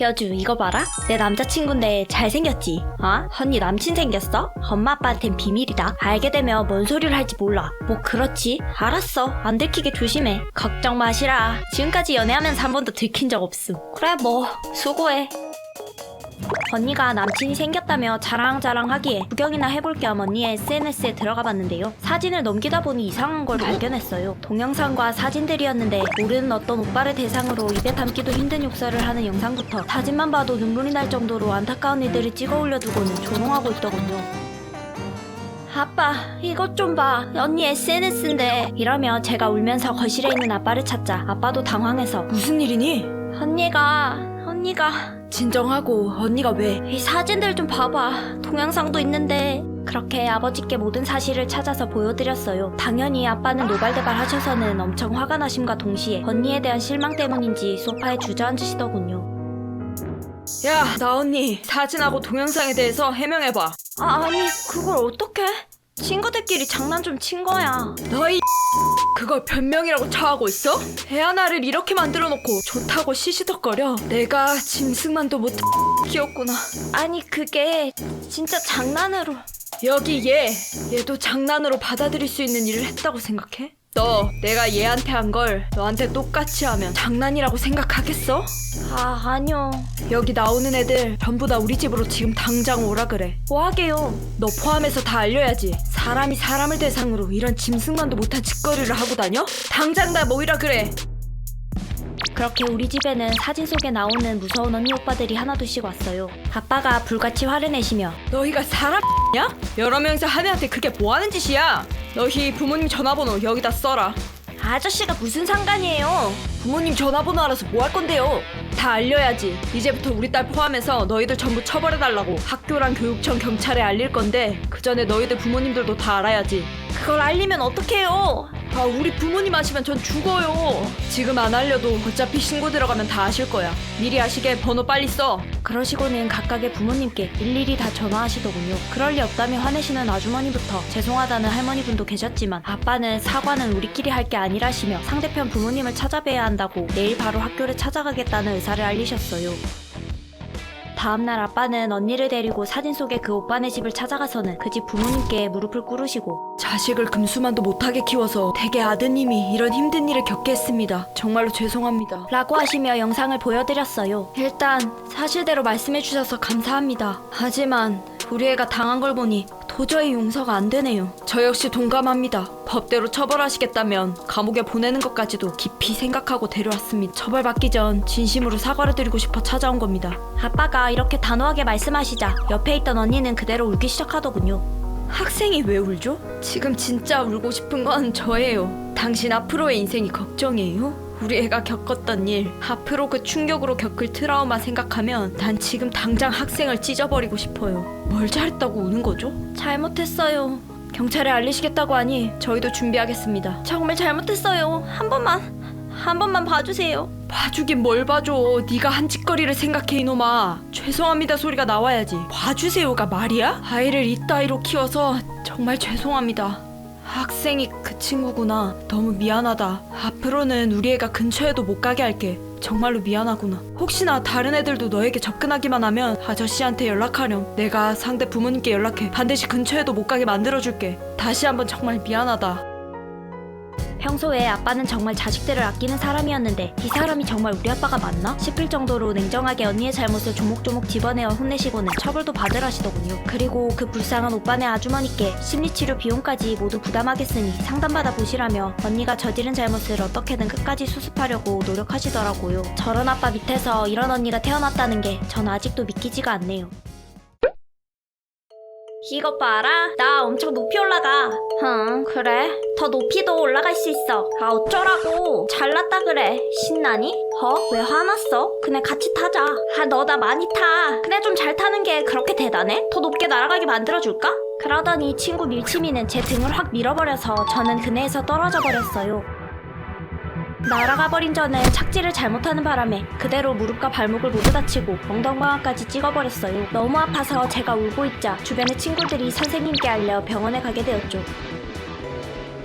여주 이거 봐라. 내 남자친구인데 잘생겼지? 어? 언니 남친 생겼어? 엄마 아빠한텐 비밀이다. 알게 되면 뭔 소리를 할지 몰라. 뭐 그렇지? 알았어. 안 들키게 조심해. 걱정 마시라. 지금까지 연애하면서 한 번도 들킨 적 없음. 그래 뭐. 수고해 언니가 남친이 생겼다며 자랑자랑하기에 구경이나 해볼 겸 언니의 SNS에 들어가 봤는데요. 사진을 넘기다 보니 이상한 걸 발견했어요. 동영상과 사진들이었는데 모르는 어떤 오빠를 대상으로 입에 담기도 힘든 욕설을 하는 영상부터 사진만 봐도 눈물이 날 정도로 안타까운 일들을 찍어 올려두고는 조롱하고 있더군요. 아빠, 이것 좀 봐. 언니 SNS인데. 이러며 제가 울면서 거실에 있는 아빠를 찾자 아빠도 당황해서 무슨 일이니? 언니가, 언니가 진정하고 언니가 왜? 이 사진들 좀 봐봐. 동영상도 있는데. 그렇게 아버지께 모든 사실을 찾아서 보여드렸어요. 당연히 아빠는 노발대발 하셔서는 엄청 화가 나심과 동시에 언니에 대한 실망 때문인지 소파에 주저앉으시더군요. 야, 나 언니 사진하고 동영상에 대해서 해명해봐. 아, 아니, 그걸 어떡해? 친구들끼리 장난 좀 친 거야. 너희 그걸 변명이라고 처하고 있어? 애 하나를 이렇게 만들어 놓고 좋다고 시시덕거려. 내가 짐승만도 못 키웠구나. 아니, 그게 진짜 장난으로. 여기 얘, 얘도 장난으로 받아들일 수 있는 일을 했다고 생각해? 너 내가 얘한테 한 걸 너한테 똑같이 하면 장난이라고 생각하겠어? 아, 아니요. 여기 나오는 애들 전부 다 우리 집으로 지금 당장 오라 그래. 뭐 하게요? 너 포함해서 다 알려야지. 사람이 사람을 대상으로 이런 짐승만도 못한 짓거리를 하고 다녀? 당장 다 모이라 그래. 그렇게 우리 집에는 사진 속에 나오는 무서운 언니 오빠들이 하나둘씩 왔어요. 아빠가 불같이 화를 내시며 너희가 사람이야? 여러 명이서 한 애한테 그게 뭐 하는 짓이야? 너희 부모님 전화번호 여기다 써라. 아저씨가 무슨 상관이에요? 부모님 전화번호 알아서 뭐 할 건데요? 다 알려야지. 이제부터 우리 딸 포함해서 너희들 전부 처벌해달라고 학교랑 교육청 경찰에 알릴 건데 그 전에 너희들 부모님들도 다 알아야지. 그걸 알리면 어떡해요? 아 우리 부모님 아시면 전 죽어요. 지금 안 알려도 어차피 신고 들어가면 다 아실 거야. 미리 아시게 번호 빨리 써. 그러시고는 각각의 부모님께 일일이 다 전화하시더군요. 그럴 리 없다며 화내시는 아주머니부터 죄송하다는 할머니분도 계셨지만 아빠는 사과는 우리끼리 할 게 아니라시며 상대편 부모님을 찾아뵈야 한다고 내일 바로 학교를 찾아가겠다는 의사를 알리셨어요. 다음날 아빠는 언니를 데리고 사진 속의 그 오빠네 집을 찾아가서는 그 집 부모님께 무릎을 꿇으시고 자식을 금수만도 못하게 키워서 대개 아드님이 이런 힘든 일을 겪게 했습니다. 정말로 죄송합니다. 라고 하시며 영상을 보여드렸어요. 일단 사실대로 말씀해주셔서 감사합니다. 하지만 우리 애가 당한 걸 보니 도저히 용서가 안 되네요. 저 역시 동감합니다. 법대로 처벌하시겠다면 감옥에 보내는 것까지도 깊이 생각하고 데려왔습니다. 처벌받기 전 진심으로 사과를 드리고 싶어 찾아온 겁니다. 아빠가 이렇게 단호하게 말씀하시자 옆에 있던 언니는 그대로 울기 시작하더군요. 학생이 왜 울죠? 지금 진짜 울고 싶은 건 저예요. 당신 앞으로의 인생이 걱정이에요? 우리 애가 겪었던 일, 앞으로 그 충격으로 겪을 트라우마 생각하면 난 지금 당장 학생을 찢어버리고 싶어요. 뭘 잘했다고 우는 거죠? 잘못했어요. 경찰에 알리시겠다고 하니 저희도 준비하겠습니다. 정말 잘못했어요. 한 번만 한 번만 봐주세요. 봐주긴 뭘 봐줘. 네가 한 짓거리를 생각해 이놈아. 죄송합니다 소리가 나와야지. 봐주세요가 말이야? 아이를 이따위로 키워서 정말 죄송합니다. 학생이 그 친구구나. 너무 미안하다. 앞으로는 우리 애가 근처에도 못 가게 할게. 정말로 미안하구나. 혹시나 다른 애들도 너에게 접근하기만 하면 아저씨한테 연락하렴. 내가 상대 부모님께 연락해. 반드시 근처에도 못 가게 만들어줄게. 다시 한번 정말 미안하다. 평소에 아빠는 정말 자식들을 아끼는 사람이었는데 이 사람이 정말 우리 아빠가 맞나? 싶을 정도로 냉정하게 언니의 잘못을 조목조목 집어내어 혼내시고는 처벌도 받으라 시더군요. 그리고 그 불쌍한 오빠네 아주머니께 심리치료 비용까지 모두 부담하겠으니 상담받아 보시라며 언니가 저지른 잘못을 어떻게든 끝까지 수습하려고 노력하시더라고요. 저런 아빠 밑에서 이런 언니가 태어났다는 게 전 아직도 믿기지가 않네요. 이것 봐라. 나 엄청 높이 올라가. 흥, 그래. 더 높이도 올라갈 수 있어. 아, 어쩌라고. 잘났다 그래. 신나니? 어? 왜 화났어? 그네 같이 타자. 아, 너 나 많이 타. 그네 좀 잘 타는 게 그렇게 대단해? 더 높게 날아가게 만들어줄까? 그러더니 친구 밀치미는 제 등을 확 밀어버려서 저는 그네에서 떨어져 버렸어요. 날아가 버린 저는 착지를 잘못하는 바람에 그대로 무릎과 발목을 모두 다치고 엉덩방아까지 찍어버렸어요. 너무 아파서 제가 울고 있자 주변의 친구들이 선생님께 알려 병원에 가게 되었죠.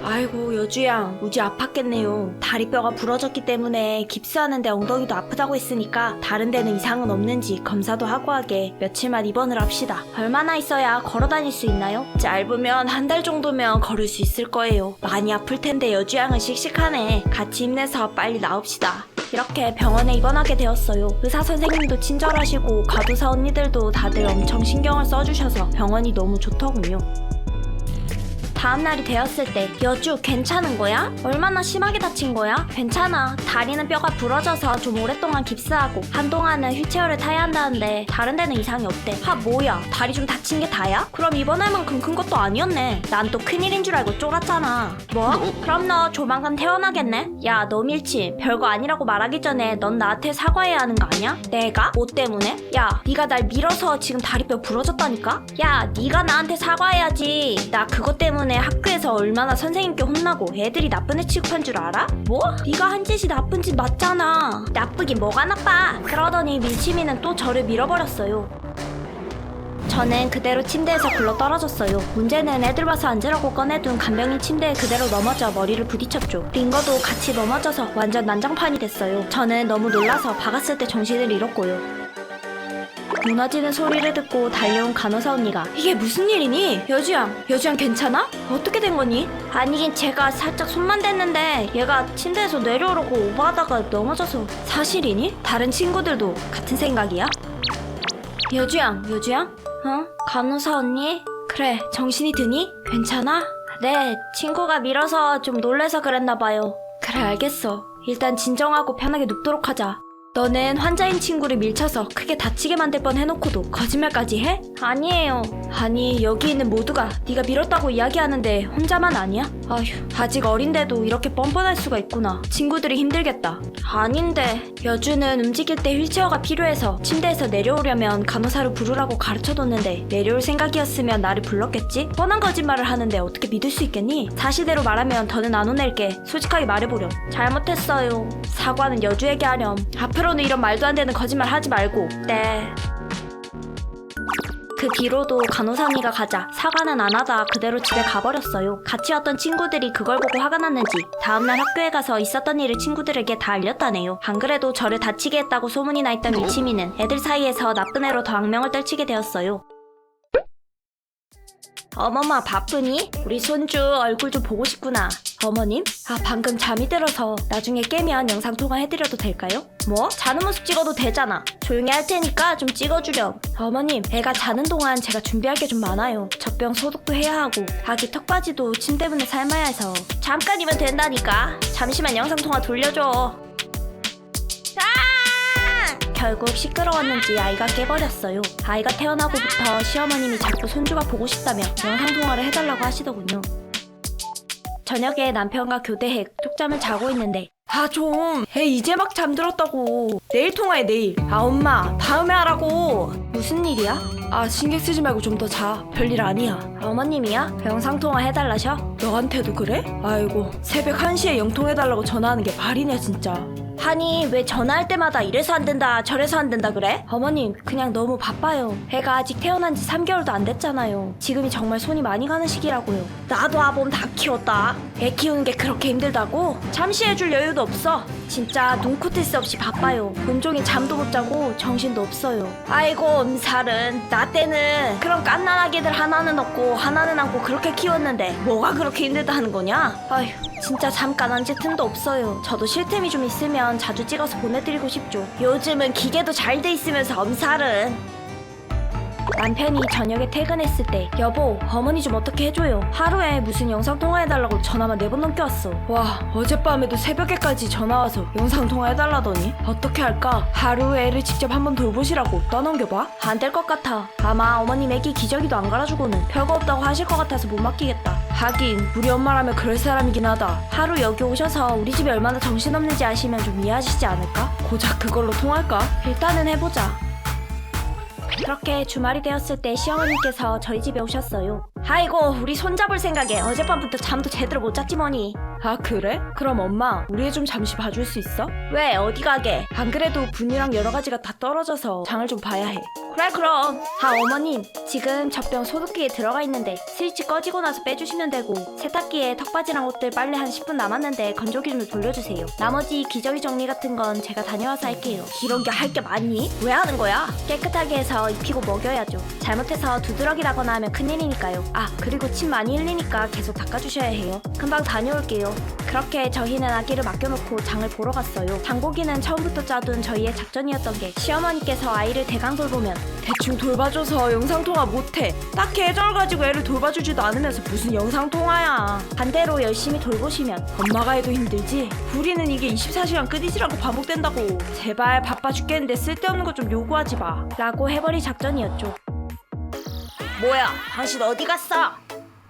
아이고 여주양 무지 아팠겠네요. 다리뼈가 부러졌기 때문에 깁스하는데 엉덩이도 아프다고 했으니까 다른 데는 이상은 없는지 검사도 하고 하게 며칠만 입원을 합시다. 얼마나 있어야 걸어 다닐 수 있나요? 짧으면 한 달 정도면 걸을 수 있을 거예요. 많이 아플 텐데 여주양은 씩씩하네. 같이 힘내서 빨리 나옵시다. 이렇게 병원에 입원하게 되었어요. 의사 선생님도 친절하시고 가두사 언니들도 다들 엄청 신경을 써주셔서 병원이 너무 좋더군요. 다음 날이 되었을 때 여주 괜찮은 거야? 얼마나 심하게 다친 거야? 괜찮아. 다리는 뼈가 부러져서 좀 오랫동안 깁스하고 한동안은 휠체어를 타야 한다는데 다른 데는 이상이 없대. 하 뭐야? 다리 좀 다친 게 다야? 그럼 입원할 만큼 큰 것도 아니었네. 난 또 큰일인 줄 알고 쫄았잖아. 뭐? 그럼 너 조만간 태어나겠네? 야, 너 밀치. 별거 아니라고 말하기 전에 넌 나한테 사과해야 하는 거 아니야? 내가? 뭐 때문에? 야, 네가 날 밀어서 지금 다리뼈 부러졌다니까? 야, 네가 나한테 사과해야지. 나 그것 때문 에 학교에서 얼마나 선생님께 혼나고 애들이 나쁜 애 취급한 줄 알아? 뭐? 네가 한 짓이 나쁜 짓 맞잖아. 나쁘긴 뭐가 나빠? 그러더니 밀치미는 또 저를 밀어버렸어요. 저는 그대로 침대에서 굴러 떨어졌어요. 문제는 애들 와서 앉으라고 꺼내둔 간병인 침대에 그대로 넘어져 머리를 부딪혔죠. 링거도 같이 넘어져서 완전 난장판이 됐어요. 저는 너무 놀라서 박았을 때 정신을 잃었고요. 무너지는 소리를 듣고 달려온 간호사 언니가 이게 무슨 일이니? 여주양, 여주양 괜찮아? 어떻게 된 거니? 아니긴 제가 살짝 손만 댔는데 얘가 침대에서 내려오려고 오버하다가 넘어져서 사실이니? 다른 친구들도 같은 생각이야? 여주양, 여주양? 어? 간호사 언니? 그래, 정신이 드니? 괜찮아? 네, 친구가 밀어서 좀 놀래서 그랬나 봐요. 그래, 알겠어. 일단 진정하고 편하게 눕도록 하자. 너는 환자인 친구를 밀쳐서 크게 다치게 만들 뻔 해놓고도 거짓말까지 해? 아니에요. 아니 여기 있는 모두가 네가 밀었다고 이야기하는데 혼자만 아니야? 아휴 아직 어린데도 이렇게 뻔뻔할 수가 있구나. 친구들이 힘들겠다. 아닌데 여주는 움직일 때 휠체어가 필요해서 침대에서 내려오려면 간호사를 부르라고 가르쳐뒀는데 내려올 생각이었으면 나를 불렀겠지? 뻔한 거짓말을 하는데 어떻게 믿을 수 있겠니? 사실대로 말하면 더는 안 혼낼게. 솔직하게 말해보렴. 잘못했어요. 사과는 여주에게 하렴. 앞으로 는 이런 말도 안 되는 거짓말 하지 말고. 네. 그 뒤로도 간호사 언니가 가자 사과는 안 하다 그대로 집에 가버렸어요. 같이 왔던 친구들이 그걸 보고 화가 났는지 다음날 학교에 가서 있었던 일을 친구들에게 다 알렸다네요. 안 그래도 저를 다치게 했다고 소문이 나 있던 미치미는 애들 사이에서 나쁜 애로 더 악명을 떨치게 되었어요. 어머마 바쁘니? 우리 손주 얼굴 좀 보고 싶구나. 어머님? 아 방금 잠이 들어서 나중에 깨면 영상 통화 해드려도 될까요? 뭐? 자는 모습 찍어도 되잖아. 조용히 할 테니까 좀 찍어주렴. 어머님, 애가 자는 동안 제가 준비할 게 좀 많아요. 젖병 소독도 해야 하고 아기 턱받이도 침 때문에 삶아야 해서 잠깐이면 된다니까. 잠시만 영상 통화 돌려줘. 아! 결국 시끄러웠는지 아이가 깨버렸어요. 아이가 태어나고부터 시어머님이 자꾸 손주가 보고 싶다며 영상 통화를 해달라고 하시더군요. 저녁에 남편과 교대해 뚝잠을 자고 있는데 아 좀. 애 이제 막 잠들었다고. 내일 통화해 내일. 아 엄마 다음에 하라고. 무슨 일이야? 아 신경 쓰지 말고 좀 더 자. 별일 아니야. 어머님이야? 영상 통화 해달라셔? 너한테도 그래? 아이고 새벽 1시에 영통해달라고 전화하는 게 말이냐 진짜. 아니 왜 전화할 때마다 이래서 안 된다 저래서 안 된다 그래? 어머님 그냥 너무 바빠요. 애가 아직 태어난 지 3개월도 안 됐잖아요. 지금이 정말 손이 많이 가는 시기라고요. 나도 아범 다 키웠다. 애 키우는 게 그렇게 힘들다고? 잠시 해줄 여유도 없어 진짜 눈코 뜰새 없이 바빠요 온종일 잠도 못 자고 정신도 없어요 아이고 음살은 나 때는 그런 깐난아기들 하나는 없고 하나는 안고 그렇게 키웠는데 뭐가 그렇게 힘들다 하는 거냐? 아휴 진짜 잠깐 앉을 틈도 없어요. 저도 쉴 틈이 좀 있으면 자주 찍어서 보내드리고 싶죠. 요즘은 기계도 잘 돼 있으면서 엄살은. 남편이 저녁에 퇴근했을 때 여보 어머니 좀 어떻게 해줘요 하루에 무슨 영상 통화해달라고 전화만 네 번 넘게 왔어 와 어젯밤에도 새벽에까지 전화와서 영상 통화해달라더니 어떻게 할까? 하루에 애를 직접 한번 돌보시라고 떠넘겨봐. 안 될 것 같아 아마 어머님 애기 기저귀도 안 갈아주고는 별거 없다고 하실 것 같아서 못 맡기겠다 하긴 우리 엄마라면 그럴 사람이긴 하다. 하루 여기 오셔서 우리 집이 얼마나 정신없는지 아시면 좀 이해하시지 않을까? 고작 그걸로 통할까? 일단은 해보자. 그렇게 주말이 되었을 때 시어머니께서 저희 집에 오셨어요. 아이고 우리 손잡을 생각에 어젯밤부터 잠도 제대로 못 잤지 뭐니 아 그래? 그럼 엄마 우리 애 좀 잠시 봐줄 수 있어? 왜 어디 가게 안 그래도 분이랑 여러 가지가 다 떨어져서 장을 좀 봐야 해. 그래 그럼 아 어머님 지금 젖병 소독기에 들어가 있는데 스위치 꺼지고 나서 빼주시면 되고 세탁기에 턱받이랑 옷들 빨래 한 10분 남았는데 건조기 좀 돌려주세요 나머지 기저귀 정리 같은 건 제가 다녀와서 할게요 이런 게 할 게 많니? 왜 하는 거야? 깨끗하게 해서 입히고 먹여야죠 잘못해서 두드러기 나거나 하면 큰일이니까요 아 그리고 침 많이 흘리니까 계속 닦아주셔야 해요 금방 다녀올게요 그렇게 저희는 아기를 맡겨놓고 장을 보러 갔어요 장보기는 처음부터 짜둔 저희의 작전이었던 게 시어머니께서 아이를 대강 돌보면 대충 돌봐줘서 영상통화 못해. 딱히 애정을 가지고 애를 돌봐주지도 않으면서 무슨 영상통화야. 반대로 열심히 돌보시면 엄마가 해도 힘들지? 우리는 이게 24시간 끊이지라고 반복된다고. 제발 바빠 죽겠는데 쓸데없는 거 좀 요구하지 마. 라고 해버리 작전이었죠. 뭐야, 당신 어디 갔어?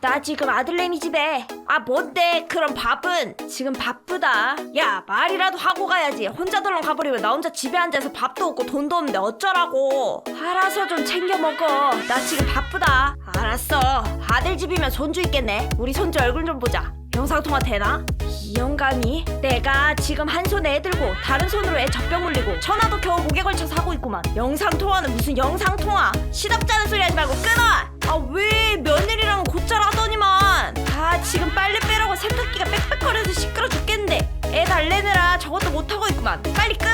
나 지금 아들내미 집에. 아, 뭔데? 그럼 밥은? 지금 바쁘다. 야, 말이라도 하고 가야지. 혼자 덜렁 가버리면 나 혼자 집에 앉아서 밥도 없고 돈도 없는데 어쩌라고. 알아서 좀 챙겨 먹어. 나 지금 바쁘다. 알았어. 아들 집이면 손주 있겠네. 우리 손주 얼굴 좀 보자. 영상통화 되나? 이 영감이 내가 지금 한 손에 애 들고 다른 손으로 애 젖병 물리고 전화도 겨우 목에 걸쳐서 하고 있구만. 영상통화는 무슨 영상통화? 시답잖은 소리 하지 말고 끊어! 아 왜 며느리랑은 곧잘 하더니만. 아 지금 빨래 빼라고 세탁기가 빽빽거려서 시끄러 죽겠는데. 애 달래느라 저것도 못하고 있구만. 빨리 끊어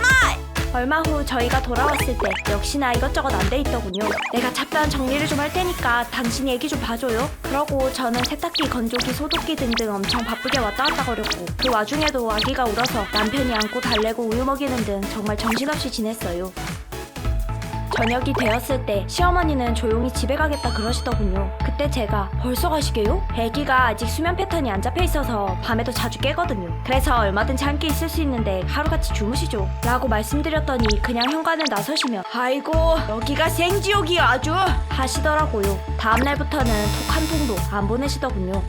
얼마 후 저희가 돌아왔을 때 역시나 이것저것 안 돼 있더군요. 내가 잠깐 정리를 좀 할 테니까 당신이 얘기 좀 봐줘요. 그러고 저는 세탁기, 건조기, 소독기 등등 엄청 바쁘게 왔다 갔다 거렸고 그 와중에도 아기가 울어서 남편이 안고 달래고 우유 먹이는 등 정말 정신없이 지냈어요. 저녁이 되었을 때 시어머니는 조용히 집에 가겠다 그러시더군요. 그때 제가 벌써 가시게요? 아기가 아직 수면 패턴이 안 잡혀 있어서 밤에도 자주 깨거든요. 그래서 얼마든지 함께 있을 수 있는데 하루같이 주무시죠. 라고 말씀드렸더니 그냥 현관을 나서시며 아이고 여기가 생지옥이야 아주. 하시더라고요. 다음날부터는 톡 한 통도 안 보내시더군요.